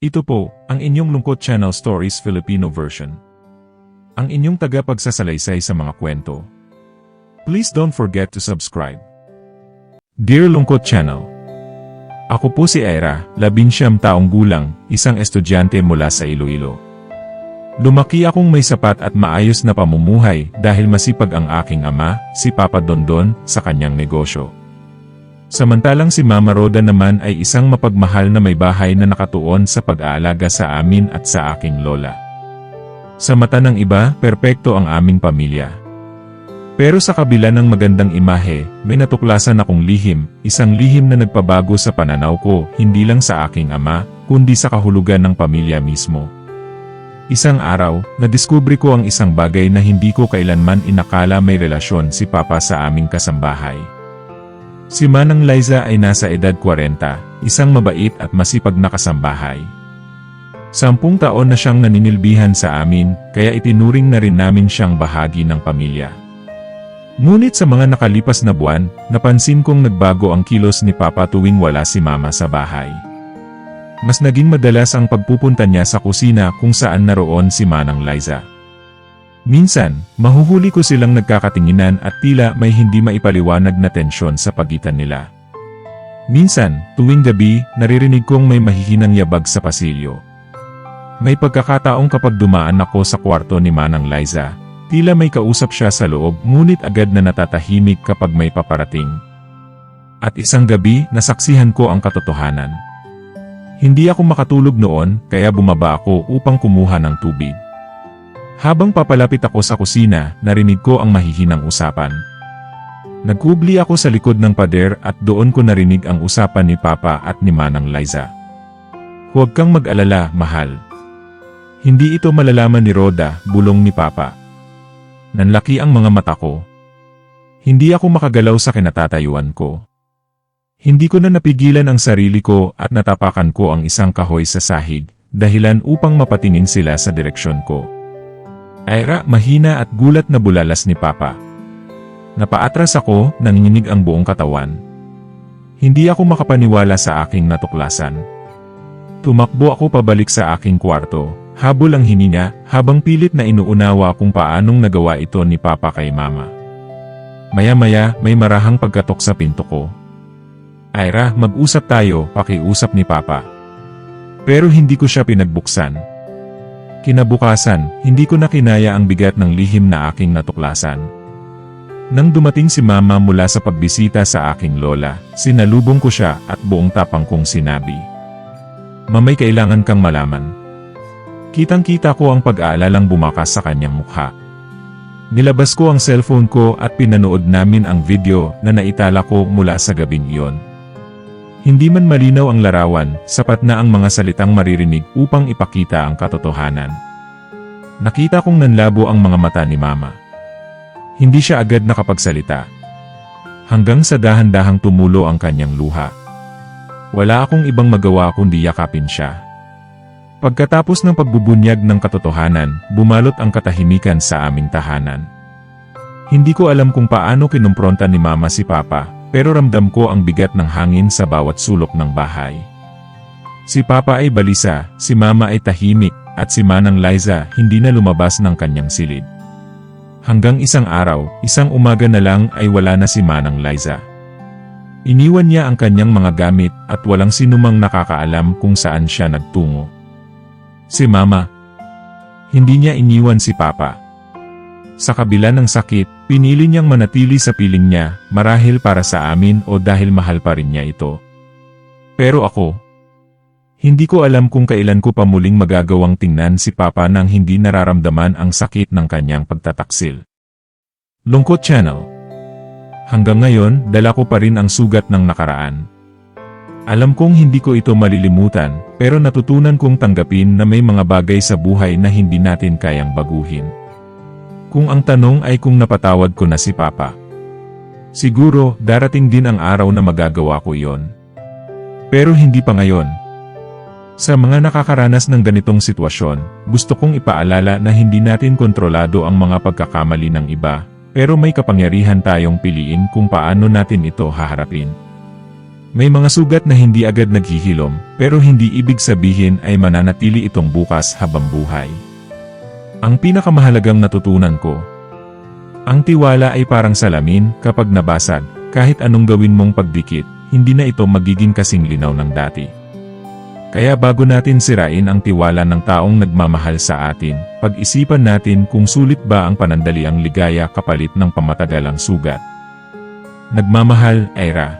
Ito po, ang inyong Lungkot Channel Stories Filipino version. Ang inyong tagapagsasalaysay sa mga kwento. Please don't forget to subscribe. Dear Lungkot Channel, Ako po si Ira, labinsyam taong gulang, isang estudyante mula sa Iloilo. Lumaki akong may sapat at maayos na pamumuhay dahil masipag ang aking ama, si Papa Dondon, sa kanyang negosyo. Samantalang si Mama Roda naman ay isang mapagmahal na may bahay na nakatuon sa pag-aalaga sa amin at sa aking lola. Sa mata ng iba, perpekto ang aming pamilya. Pero sa kabila ng magandang imahe, may natuklasan akong lihim, isang lihim na nagpabago sa pananaw ko, hindi lang sa aking ama, kundi sa kahulugan ng pamilya mismo. Isang araw, nadiskubre ko ang isang bagay na hindi ko kailanman inakala may relasyon si Papa sa aming kasambahay. Si Manang Liza ay nasa edad 40, isang mabait at masipag na kasambahay. Sampung taon na siyang naninilbihan sa amin, kaya itinuring na rin namin siyang bahagi ng pamilya. Ngunit sa mga nakalipas na buwan, napansin kong nagbago ang kilos ni Papa tuwing wala si Mama sa bahay. Mas naging madalas ang pagpupunta niya sa kusina kung saan naroon si Manang Liza. Minsan, mahuhuli ko silang nagkakatinginan at tila may hindi maipaliwanag na tensyon sa pagitan nila. Minsan, tuwing gabi, naririnig kong may mahihinang yabag sa pasilyo. May pagkakataong kapag dumaan ako sa kwarto ni Manang Liza, tila may kausap siya sa loob ngunit agad na natatahimik kapag may paparating. At isang gabi, nasaksihan ko ang katotohanan. Hindi ako makatulog noon, kaya bumaba ako upang kumuha ng tubig. Habang papalapit ako sa kusina, narinig ko ang mahihinang usapan. Nagkubli ako sa likod ng pader at doon ko narinig ang usapan ni Papa at ni Manang Liza. Huwag kang mag-alala, mahal. Hindi ito malalaman ni Roda, bulong ni Papa. Nanlaki ang mga mata ko. Hindi ako makagalaw sa kinatatayuan ko. Hindi ko na napigilan ang sarili ko at natapakan ko ang isang kahoy sa sahig, dahilan upang mapatingin sila sa direksyon ko. Aira, mahina at gulat na bulalas ni Papa. Napaatras ako, nanginginig ang buong katawan. Hindi ako makapaniwala sa aking natuklasan. Tumakbo ako pabalik sa aking kwarto, habol ang hininga, habang pilit na inuunawa kung paanong nagawa ito ni Papa kay Mama. Maya-maya, may marahang pagkatok sa pinto ko. Aira, mag-usap tayo, pakiusap ni Papa. Pero hindi ko siya pinagbuksan. Kinabukasan, hindi ko na kinaya ang bigat ng lihim na aking natuklasan. Nang dumating si mama mula sa pagbisita sa aking lola, sinalubong ko siya at buong tapang kong sinabi. Mamay kailangan kang malaman. Kitang-kita ko ang pag-aalalang bumakas sa kanyang mukha. Nilabas ko ang cellphone ko at pinanood namin ang video na naitala ko mula sa gabing iyon. Hindi man malinaw ang larawan, sapat na ang mga salitang maririnig upang ipakita ang katotohanan. Nakita kong nanlabo ang mga mata ni Mama. Hindi siya agad nakapagsalita. Hanggang sa dahan-dahang tumulo ang kanyang luha. Wala akong ibang magawa kundi yakapin siya. Pagkatapos ng pagbubunyag ng katotohanan, bumalot ang katahimikan sa aming tahanan. Hindi ko alam kung paano kinumpronta ni Mama si Papa, pero ramdam ko ang bigat ng hangin sa bawat sulok ng bahay. Si Papa ay balisa, si Mama ay tahimik, at si Manang Liza hindi na lumabas ng kanyang silid. Hanggang isang araw, isang umaga na lang ay wala na si Manang Liza. Iniwan niya ang kanyang mga gamit at walang sinumang nakakaalam kung saan siya nagtungo. Si Mama. Hindi niya iniwan si Papa. Sa kabila ng sakit, pinili niyang manatili sa piling niya, marahil para sa amin o dahil mahal pa rin niya ito. Pero ako, hindi ko alam kung kailan ko pa muling magagawang tingnan si Papa nang hindi nararamdaman ang sakit ng kanyang pagtataksil. Lungkot Channel Hanggang ngayon, dala ko pa rin ang sugat ng nakaraan. Alam kong hindi ko ito malilimutan, pero natutunan kong tanggapin na may mga bagay sa buhay na hindi natin kayang baguhin. Kung ang tanong ay kung napatawad ko na si Papa. Siguro, darating din ang araw na magagawa ko iyon. Pero hindi pa ngayon. Sa mga nakakaranas ng ganitong sitwasyon, gusto kong ipaalala na hindi natin kontrolado ang mga pagkakamali ng iba, pero may kapangyarihan tayong piliin kung paano natin ito haharapin. May mga sugat na hindi agad naghihilom, pero hindi ibig sabihin ay mananatili itong bukas habang buhay. Ang pinakamahalagang natutunan ko, ang tiwala ay parang salamin kapag nabasag, kahit anong gawin mong pagdikit, hindi na ito magiging kasing linaw ng dati. Kaya bago natin sirain ang tiwala ng taong nagmamahal sa atin, pag-isipan natin kung sulit ba ang panandaliang ligaya kapalit ng pamatagalang sugat. Nagmamahal, Ira.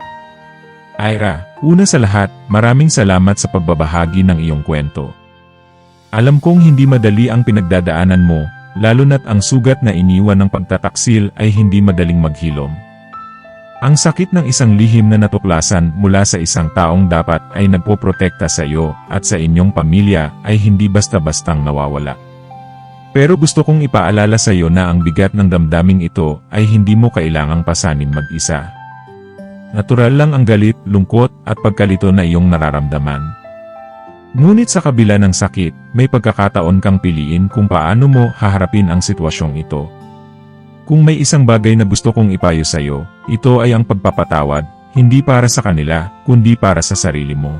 Ira, una sa lahat, maraming salamat sa pagbabahagi ng iyong kwento. Alam kong hindi madali ang pinagdadaanan mo, lalo na't ang sugat na iniwan ng pagtataksil ay hindi madaling maghilom. Ang sakit ng isang lihim na natuklasan mula sa isang taong dapat ay nagpoprotekta sa iyo at sa inyong pamilya ay hindi basta-bastang nawawala. Pero gusto kong ipaalala sa iyo na ang bigat ng damdaming ito ay hindi mo kailangang pasanin mag-isa. Natural lang ang galit, lungkot at pagkalito na iyong nararamdaman. Ngunit sa kabila ng sakit, may pagkakataon kang piliin kung paano mo haharapin ang sitwasyong ito. Kung may isang bagay na gusto kong ipayo sa iyo, ito ay ang pagpapatawad, hindi para sa kanila, kundi para sa sarili mo.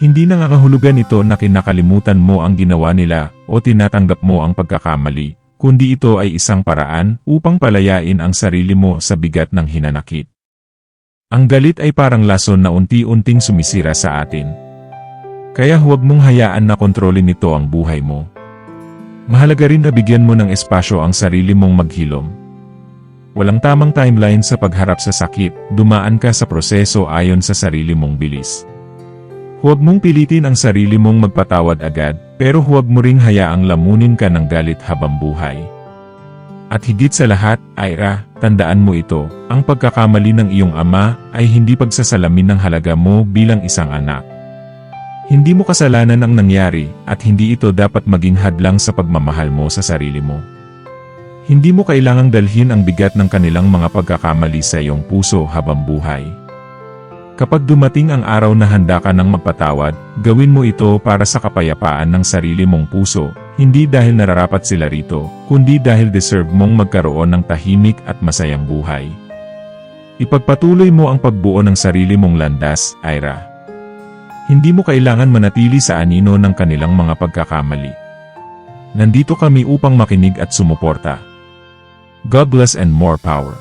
Hindi nangangahulugan ito na kinakalimutan mo ang ginawa nila o tinatanggap mo ang pagkakamali, kundi ito ay isang paraan upang palayain ang sarili mo sa bigat ng hinanakit. Ang galit ay parang lason na unti-unting sumisira sa atin. Kaya huwag mong hayaan na kontrolin nito ang buhay mo. Mahalaga rin na bigyan mo ng espasyo ang sarili mong maghilom. Walang tamang timeline sa pagharap sa sakit, dumaan ka sa proseso ayon sa sarili mong bilis. Huwag mong pilitin ang sarili mong magpatawad agad, pero huwag mo ring hayaang lamunin ka ng galit habang buhay. At higit sa lahat, Ira, tandaan mo ito, ang pagkakamali ng iyong ama ay hindi pagsasalamin ng halaga mo bilang isang anak. Hindi mo kasalanan ang nangyari at hindi ito dapat maging hadlang sa pagmamahal mo sa sarili mo. Hindi mo kailangang dalhin ang bigat ng kanilang mga pagkakamali sa iyong puso habang buhay. Kapag dumating ang araw na handa ka ng magpatawad, gawin mo ito para sa kapayapaan ng sarili mong puso, hindi dahil nararapat sila rito, kundi dahil deserve mong magkaroon ng tahimik at masayang buhay. Ipagpatuloy mo ang pagbuo ng sarili mong landas, Ira. Hindi mo kailangan manatili sa anino ng kanilang mga pagkakamali. Nandito kami upang makinig at sumuporta. God bless and more power.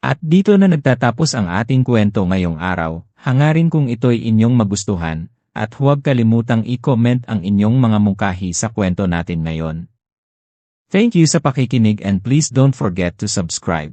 At dito na nagtatapos ang ating kwento ngayong araw, hangarin kung ito'y inyong magustuhan, at huwag kalimutang i-comment ang inyong mga mungkahi sa kwento natin ngayon. Thank you sa pakikinig and please don't forget to subscribe.